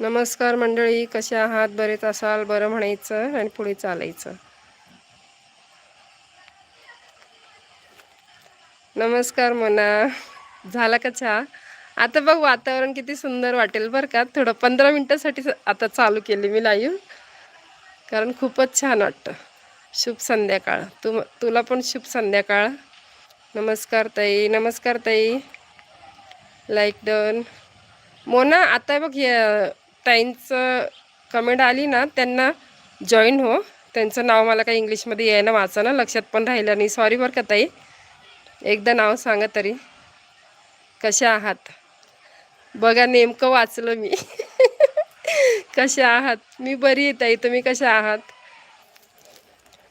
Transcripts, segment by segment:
नमस्कार मंडळी कसे आहात? बरेच असाल बरं म्हणायचं आणि पुढे चालायचं. नमस्कार मना. झाला का चहा? आता बघ वातावरण किती सुंदर वाटेल बरं का. थोडं पंधरा मिनटासाठी आता चालू केली मी लाईव्ह कारण खूपच छान वाटतं. शुभ संध्याकाळ. तु तुला पण शुभ संध्याकाळ. नमस्कार ताई नमस्कार ताई. लाईक डन मोना आता बघ या ताईंचं कमेंट आली ना त्यांना जॉईन हो. त्यांचं नाव मला काही इंग्लिशमध्ये यायला वाचायला लक्षात पण राहिलं नाही. सॉरी बरं का ताई. एकदा नाव सांगा तरी. कशा आहात? बघा नेमकं वाचलं मी. कशा आहात? मी बरी आहे ताई. तुम्ही कशा आहात?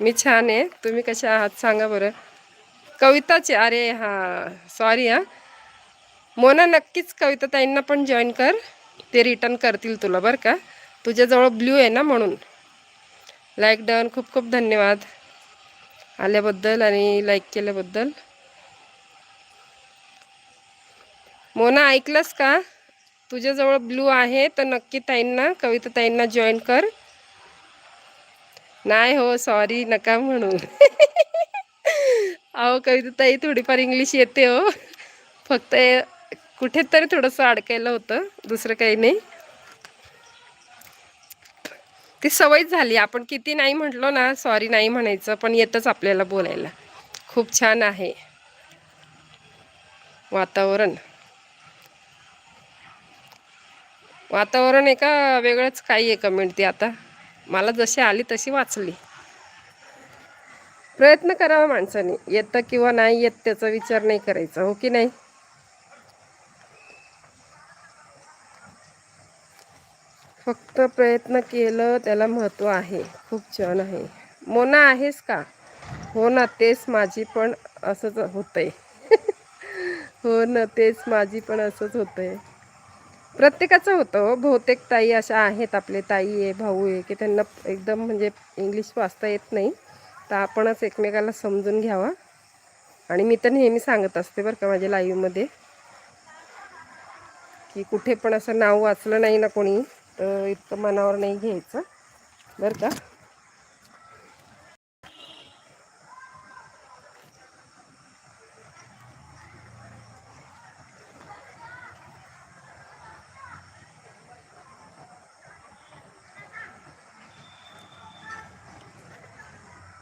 मी छान आहे. तुम्ही कशा आहात? सांगा बरं. कविताचे अरे हां सॉरी हां. मोना नक्कीच कविता ताईंना पण जॉईन कर. ते रिटर्न करतील तुला बरं का. तुझ्याजवळ ब्ल्यू आहे ना म्हणून. लाईक डन खूप खूप धन्यवाद. आल्याबद्दल आणि लाईक केल्याबद्दल. मोना ऐकलंस का? तुझ्याजवळ ब्लू आहे तर नक्की ताईंना कविता ताईंना जॉईन कर. नाही हो सॉरी नका म्हणून. अहो कविता ताई थोडीफार इंग्लिश येते हो. फक्त कुठेतरी थोडंसं अडकायला होतं दुसरं काही नाही. ती सवयच झाली. आपण किती नाही म्हटलो ना सॉरी नाही म्हणायचं पण येतच आपल्याला बोलायला. खूप छान आहे. वातावरण. वातावरण एका वेगळंच काही आहे कमेंट ती आता. मला जशी आली तशी वाचली. प्रयत्न करावा माणसाने. येतं किंवा नाही येत त्याचा विचार नाही करायचा हो की नाही? फक्त प्रयत्न केलं त्याला महत्त्व आहे. खूप छान आहे. मोना आहेस का? हो ना तेच माझी पण असंच होतंय. हो ना तेच माझी पण असंच होतंय. प्रत्येकाचं होतं हो. बहुतेक ताई अशा आहेत आपले ताई आहे भाऊ आहे की त्यांना एकदम म्हणजे इंग्लिश वाचता येत नाही. तर आपणच एकमेकाला समजून घ्यावा. आणि मी तर नेहमी सांगत असते बरं का माझ्या लाईव्हमध्ये की कुठे पण असं नाव वाचलं नाही ना कोणी इतकं मनावर नाही घ्यायचं. बरं का?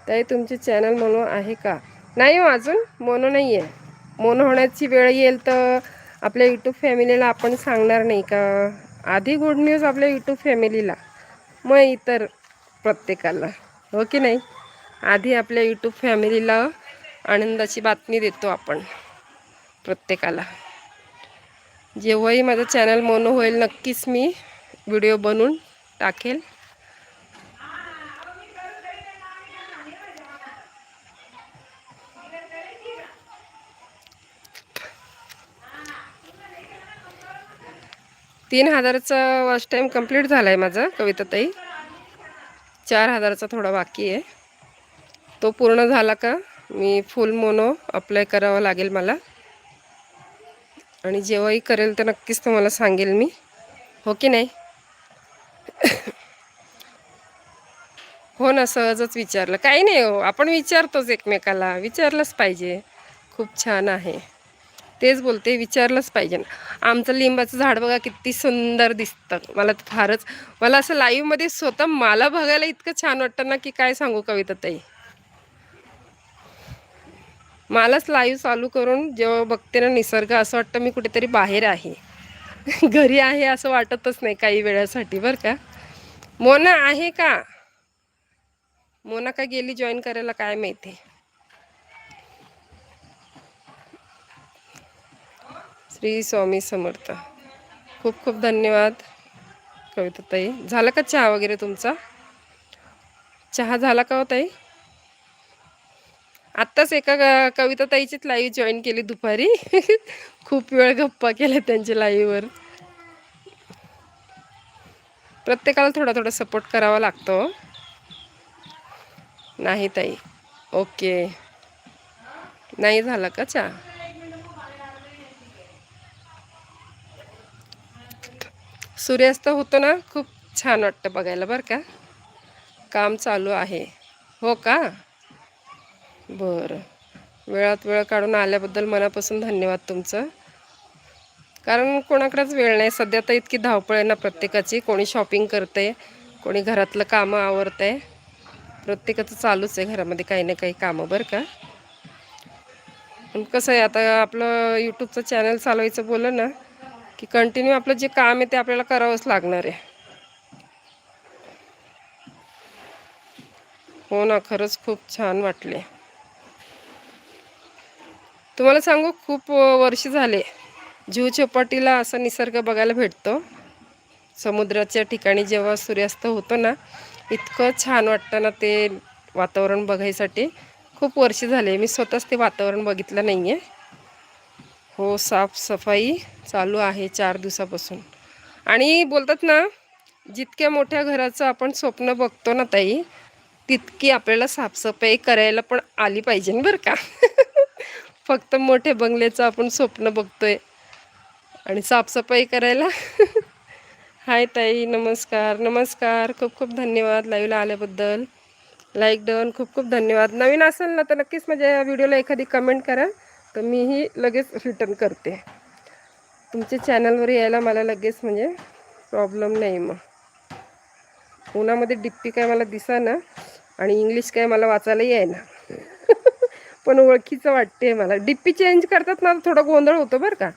ताई तुमचे चॅनल मोनो आहे का? नाही हो अजून मोनो नाही आहे. मोनो होण्याची वेळ येईल तर आपल्या यूट्यूब फॅमिलीला आपण सांगणार नाही का? आधी गुड न्यूज आपल्या यूट्यूब फॅमिलीला मग इतर प्रत्येकाला. हो की नाही? आधी आपल्या यूट्यूब फॅमिलीला आनंदाची बातमी देतो आपण प्रत्येकाला. जेव्हाही माझं चॅनल मोनो होईल नक्कीच मी व्हिडिओ बनवून टाकेल. तीन हजारचा वॉच टाईम कंप्लीट झाला आहे माझा कविताताई. चार हजाराचा थोडा बाकी आहे. तो पूर्ण झाला का मी फुल मोनो अप्लाय करावा लागेल मला. आणि जेव्हाही करेल तर नक्कीच तुम्हाला सांगेल मी. हो की नाही? हो ना सहजच विचारलं. काही नाही हो आपण विचारतोच एकमेकाला. विचारलंच पाहिजे. खूप छान आहे. तेच बोलते विचारलंच पाहिजे. ना आमचं लिंबाचं झाड बघा किती सुंदर दिसतं. मला तर फारच मला असं लाईव्हमध्ये स्वतः मला बघायला इतकं छान वाटतं ना की काय सांगू कविता ताई. मलाच लाईव्ह चालू करून जेव्हा बघते ना निसर्ग असं वाटतं मी कुठेतरी बाहेर आहे. घरी आहे असं वाटतच नाही काही वेळासाठी बरं का? मोना आहे का? मोना का गेली जॉईन करायला काय माहिती? श्री स्वामी समर्थ. खूप खूप धन्यवाद कविताताई. झाला का चहा वगैरे तुमचा? चहा झाला का हो ताई? आत्ताच एका कविताताईचीच लाईव्ह जॉईन केली दुपारी. खूप वेळ गप्पा केल्या त्यांच्या लाईव्हवर प्रत्येकाला थोडा थोडा सपोर्ट करावा लागतो. नाही ताई. ओके नाही झाला का चहा? सूर्यास्त होतो ना खूप छान वाटतं बघायला बरं का. काम चालू आहे. हो का? बरं. वेळात वेळ काढून आल्याबद्दल मनापासून धन्यवाद तुमचं. कारण कोणाकडेच वेळ नाही. सध्या तर इतकी धावपळ आहे ना प्रत्येकाची. कोणी शॉपिंग करते कोणी घरातलं कामं आवरतं आहे प्रत्येकाचं चालूच आहे घरामध्ये काही ना काही कामं बरं का. पण कसं आहे आता आपलं यूट्यूबचं चॅनल चालवायचं बोललं ना की कंटिन्यू आपलं जे काम आहे ते आपल्याला करावंच लागणार आहे. हो ना खरंच खूप छान वाटले. तुम्हाला सांगू खूप वर्ष झाले. जीव चौपाटीला असा निसर्ग बघायला भेटतो. समुद्राच्या ठिकाणी जेव्हा सूर्यास्त होतो ना इतकं छान वाटतं ना ते वातावरण बघायसाठी. खूप वर्ष झाले मी स्वतःच ते वातावरण बघितलं नाही आहे हो साफसफाई चालू आहे चार दिवसापासून. आणि बोलतात ना जितक्या मोठ्या घराचं आपण स्वप्न बघतो ना ताई तितकी आपल्याला साफसफाई करायला पण आली पाहिजे ना बरं का. फक्त मोठे बंगल्याचं आपण स्वप्न बघतोय आणि साफसफाई करायला. हाय ताई नमस्कार नमस्कार. खूप खूप धन्यवाद लाईव्हला आल्याबद्दल. लाईक डन खूप खूप धन्यवाद. नवीन असेल ना तर नक्कीच माझ्या व्हिडिओला एखादी कमेंट करा. तर मीही लगेच रिटर्न करते. तुमच्या चॅनलवर यायला मला लगेच म्हणजे प्रॉब्लेम नाही मग. उन्हामध्ये डिप्पी काय मला दिसा ना आणि इंग्लिश काय मला वाचायलाही आहे ना पण ओळखीचं वाटते मला. डिप्पी चेंज करतात ना थोडा गोंधळ होतो बरं का.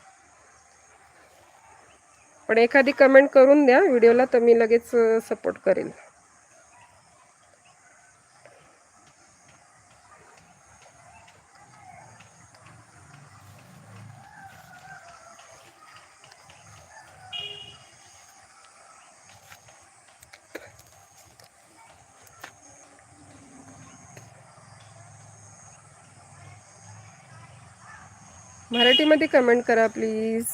पण एखादी कमेंट करून द्या व्हिडिओला तर मी लगेच सपोर्ट करेल मराठीमध्ये कमेंट करा प्लीज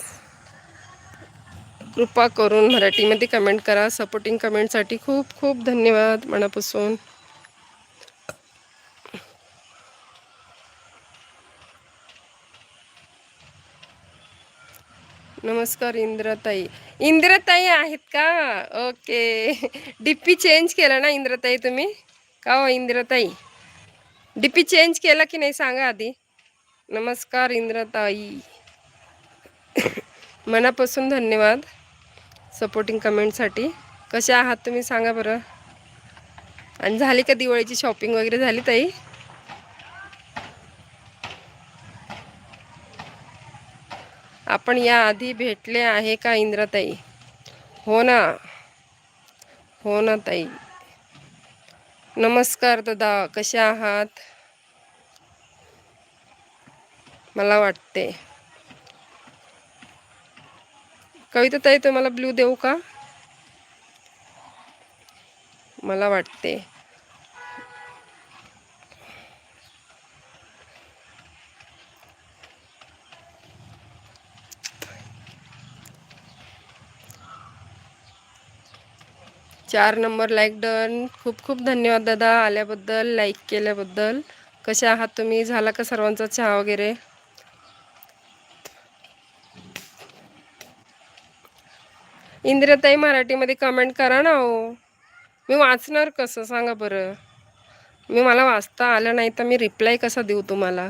कृपा करून मराठीमध्ये कमेंट करा. सपोर्टिंग कमेंटसाठी खूप खूप धन्यवाद मनापासून. नमस्कार इंद्रताई. इंद्रताई आहेत का? ओके डीपी चेंज केला ना इंद्रताई तुम्ही? का हो इंद्रताई? डीपी चेंज केला की नाही सांगा आधी? नमस्कार इंद्रताई. मनापासून धन्यवाद सपोर्टिंग कमेंटसाठी कसे आहात तुम्ही सांगा बरं. आणि झाली का दिवाळीची शॉपिंग वगैरे झाली ताई? आपण याआधी भेटले आहे का इंद्रताई? हो ना. हो ना ताई. नमस्कार दादा कसे आहात? मला वाटते. कविता ताई तुम्हाला ब्ल्यू देऊ का? मला वाटते. चार नंबर लाईक डन. खूप खूप धन्यवाद दादा आल्याबद्दल लाईक केल्याबद्दल. कसे आहात तुम्ही? झाला का सर्वांचा चहा वगैरे? इंद्रताई मराठीमध्ये कमेंट करा ना हो. मी वाचणार कसं? सांगा बरं. मी मला वाचता आलं नाही तर मी रिप्लाय कसा देऊ तुम्हाला?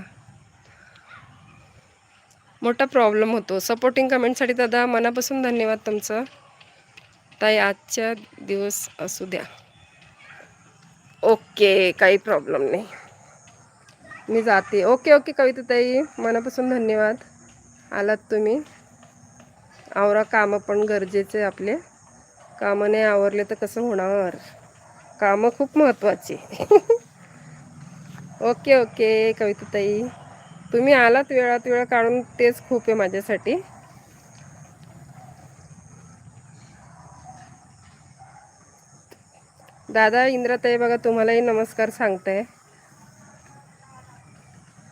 मोठा प्रॉब्लेम होतो. सपोर्टिंग कमेंटसाठी दादा मनापासून धन्यवाद तुमचं. ताई आजच्या दिवस असू द्या. ओके काही प्रॉब्लेम नाही. मी जाते. ओके ओके कविता ताई मनापासून धन्यवाद. आलात तुम्ही. आवरा कामं पण गरजेचे आपले. कामं नाही आवरले तर कसं होणार? कामं खूप महत्त्वाची ओके ओके कविताताई. तुम्ही आलात वेळात वेळ काढून तेच खूप आहे माझ्यासाठी. दादा इंद्रताई बघा तुम्हालाही नमस्कार सांगताय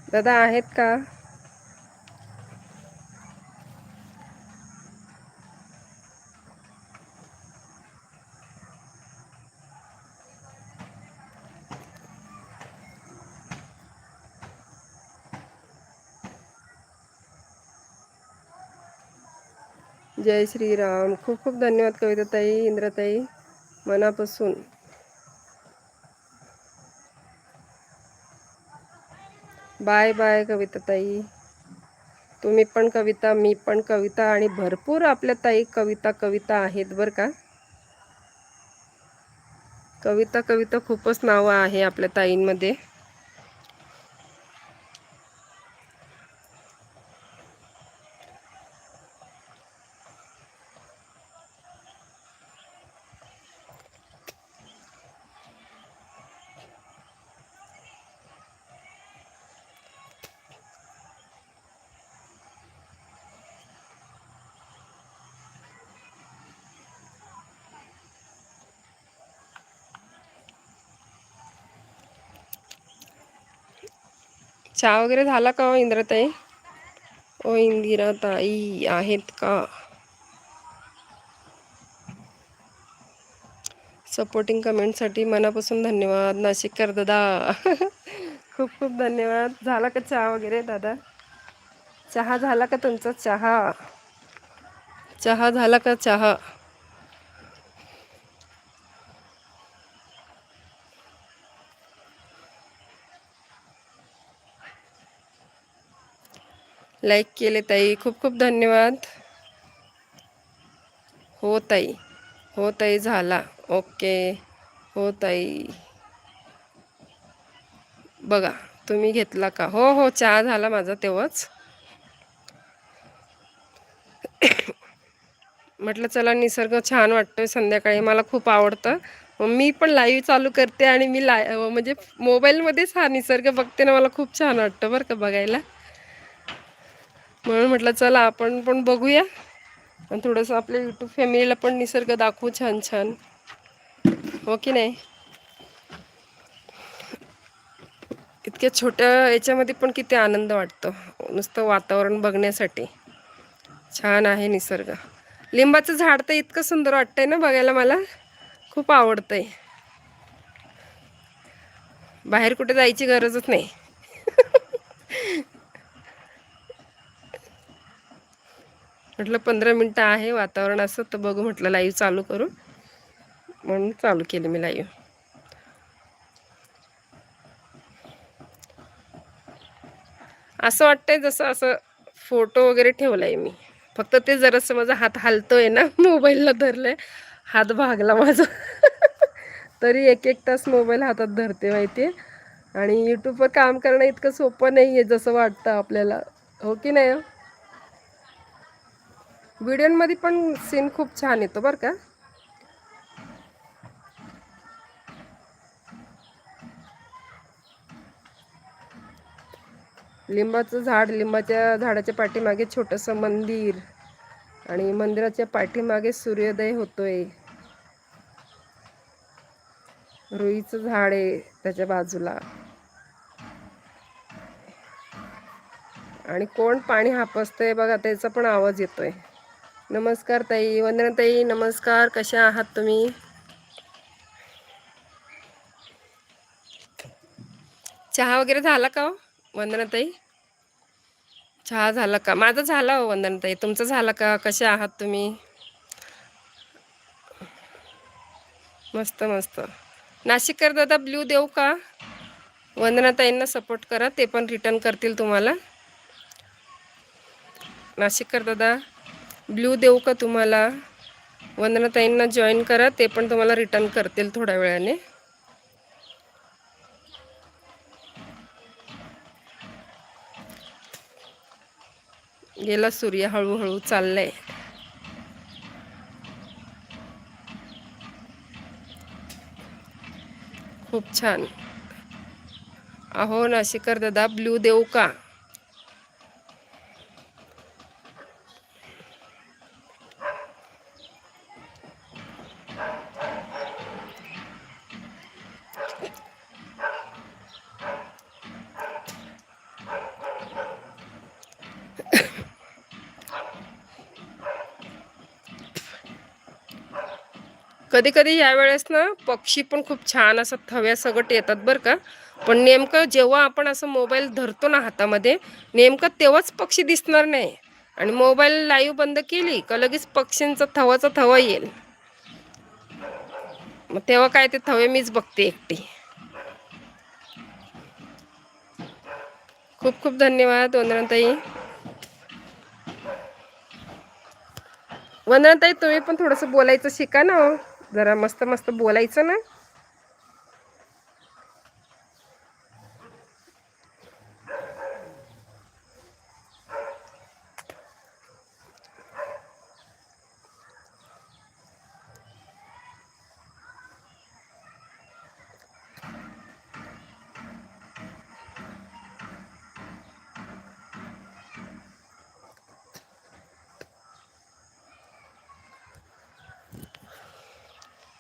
दादा आहेत का? जय श्रीराम. खूप खूप धन्यवाद कविताताई इंद्रताई मनापासून. बाय बाय कविताताई. तुम्ही पण कविता मी पण कविता आणि भरपूर आपल्या ताई कविता कविता आहेत बरं का. कविता कविता खूपच नावं आहे आपल्या ताईंमध्ये. चहा वगैरे झाला का ओ इंद्रताई? ओ इंदिराताई आहेत का? सपोर्टिंग कमेंटसाठी मनापासून धन्यवाद. नाशिककर दादा. खूप खूप धन्यवाद. झाला का चहा वगैरे दादा? चहा झाला का तुमचा? चहा. चहा झाला का चहा? लाईक केले ताई. खूप खूप धन्यवाद. हो ताई. हो ताई झाला. ओके. हो ताई. बघा तुम्ही घेतला का? हो हो चहा झाला माझा तेव्हाच. म्हटलं चला निसर्ग छान वाटतोय संध्याकाळी. मला खूप आवडतं. मी पण लाईव्ह चालू करते आणि मी लाय म्हणजे मोबाईलमध्येच हा निसर्ग बघते ना मला खूप छान वाटतं बरं का बघायला. म्हणून म्हटलं चला आपण पण बघूया. आणि थोडंसं आपल्या यूट्यूब फॅमिलीला पण निसर्ग दाखवू छान छान. हो की नाही? इतक्या छोट्या याच्यामध्ये पण किती आनंद वाटतो. नुसतं वातावरण बघण्यासाठी. छान आहे निसर्ग. लिंबाचं झाड तर इतकं सुंदर वाटतंय ना बघायला मला. खूप आवडतंय. बाहेर कुठे जायची गरजच नाही. म्हटलं पंधरा मिनटं आहे वातावरण असं तर बघू म्हटलं लाईव्ह चालू करू. म्हणून चालू केलं मी लाईव्ह असं वाटतंय जसं असं फोटो वगैरे ठेवलाय मी. फक्त ते जरासं माझा हात हलतोय ना मोबाईलला धरलंय. हात भागला माझा. तरी एक एक तास मोबाईल हातात धरते माहिती आणि यूट्यूबवर काम करणं इतकं सोपं नाही आहे जसं वाटतं आपल्याला. हो की नाही हो? व्हिडिओमध्ये पण सीन खूप छान येतो बरं का. लिंबाचं झाड लिंबाच्या झाडाच्या पाठीमागे छोटंसं मंदिर आणि मंदिराच्या पाठीमागे सूर्योदय होतोय. रुईचं झाड आहे त्याच्या बाजूला. आणि कोण पाणी हापसतंय बघा त्याचा पण आवाज येतोय. नमस्कार ताई वंदना ताई नमस्कार. कशा आहात तुम्ही? चहा वगैरे झाला का हो वंदना ताई? चहा झाला का? माझा झाला हो वंदना ताई. झालं का? कशा आहात तुम्ही? मस्त मस्त. नाशिककर दादा ब्ल्यू देऊ का? वंदना ताईंना सपोर्ट करा ते पण रिटर्न करतील तुम्हाला. नाशिककर दादा ब्ल्यू देऊ का तुम्हाला? वंदनाताईंना जॉईन करा ते पण तुम्हाला रिटर्न करतील थोड्या वेळाने. गेला सूर्य हळूहळू चाललाय. खूप छान. अहो नाशिकर दादा ब्ल्यू देऊ का? कधी कधी यावेळेस ना पक्षी पण खूप छान असं थव्या सगट येतात बरं का. पण नेमकं जेव्हा आपण असं मोबाईल धरतो ना हातामध्ये नेमकं तेव्हाच पक्षी दिसणार नाही. आणि मोबाईल लाईव्ह बंद केली का लगेच पक्षींचा थवाचा थवा येईल. मग तेव्हा काय ते थवे मीच बघते एकटी. खूप खूप धन्यवाद वंदनाताई. वंदनाताई तुम्ही पण थोडंसं बोलायचं शिका ना हो. जरा मस्त मस्त बोलायचं ना.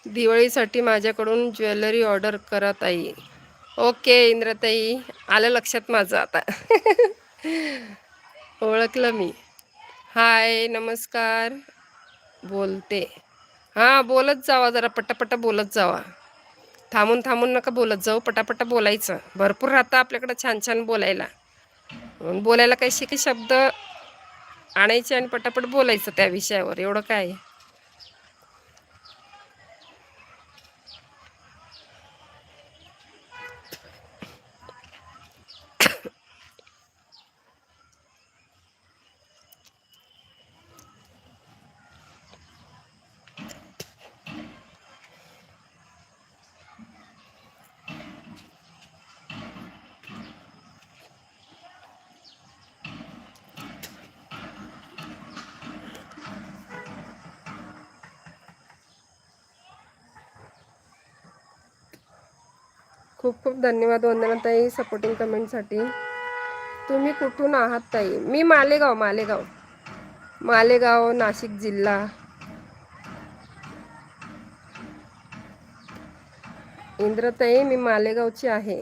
दिवाळीसाठी माझ्याकडून ज्वेलरी ऑर्डर करत आई ओके इंद्रताई. आलं लक्षात माझं आता. ओळखलं मी. हाय नमस्कार. बोलते. हां बोलत जावा जरा पटापटा बोलत जावा. थांबून थांबून नका बोलत जाऊ पटापटा बोलायचं. भरपूर राहतं आपल्याकडं छान छान बोलायला. बोलायला काही शिके शब्द आणायचे आणि पटापट बोलायचं त्या विषयावर. एवढं काय? खूप खूप धन्यवाद वंदनाताई सपोर्टिंग कमेंटसाठी तुम्ही कुठून आहात ताई? मी मालेगाव मालेगाव. मालेगाव नाशिक जिल्हा. इंद्रताई मी मालेगावची आहे.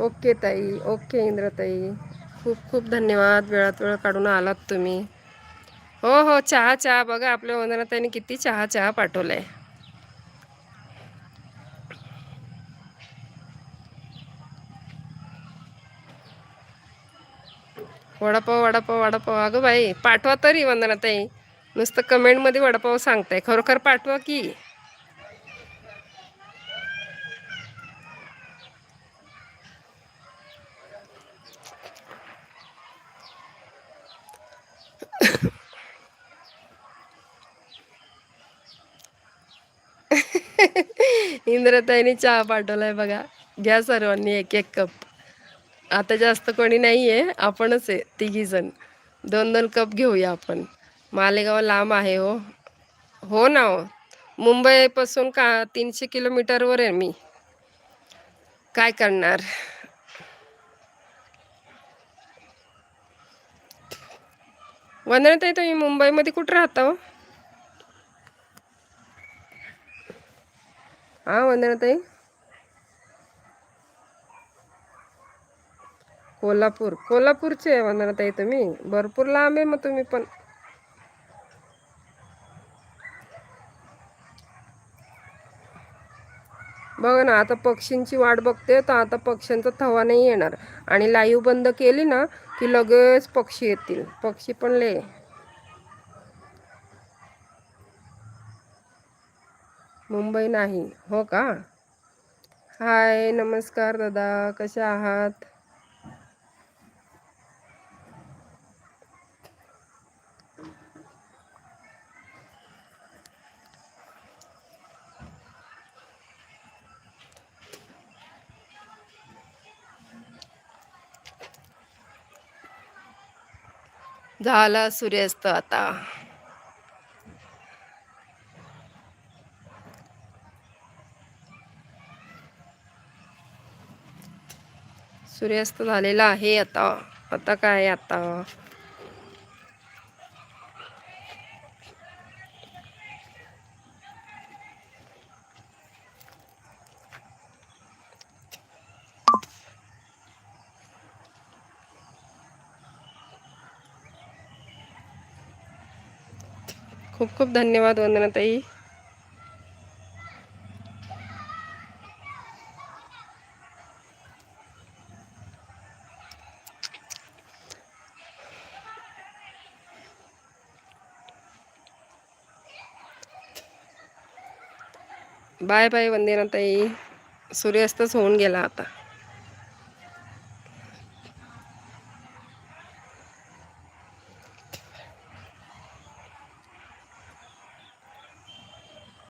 ओके ताई ओके इंद्रताई. खूप खूप धन्यवाद. वेळात वेळ काढून आलात तुम्ही. हो हो चहा चहा. बघा आपल्या वंदनाताईने किती चहा चहा पाठवला आहे वडापाव वडापाव वडापाव. अगं बाई पाठवा तरी वंदनाताई. नुसतं कमेंटमध्ये वडापाव सांगताय. खरोखर पाठवा की? इंद्रताईने चहा पाठवलाय बघा. घ्या सर्वांनी एक एक कप. आता जास्त कोणी नाही आहे आपणच आहे तिघी जण. दोन दोन कप घेऊया आपण. मालेगाव लांब आहे हो. हो ना हो. मुंबईपासून का तीनशे किलोमीटरवर आहे मी. काय करणार? वंदनाताई तुम्ही मुंबईमध्ये कुठं राहता हो? हा वंदनाताई कोल्हापूर कोल्हापूरचे आहे वंदनाताई तुम्ही भरपूर लांब आहे मग तुम्ही पण बघा ना आता पक्षींची वाट बघते तर आता पक्ष्यांचा थवा नाही येणार आणि लाईव्ह बंद केली ना की लगेच पक्षी येतील पक्षी पण ले मुंबई नाही. हो का? हाय नमस्कार दादा. कसे आहात? झाला सूर्यास्त आता. सूर्यास्त झालेला आहे आता. आता काय आता? खूप खूप धन्यवाद वंदनाताई. Bye bye वंदेनाताई. सूर्यास्तच होऊन गेला आता.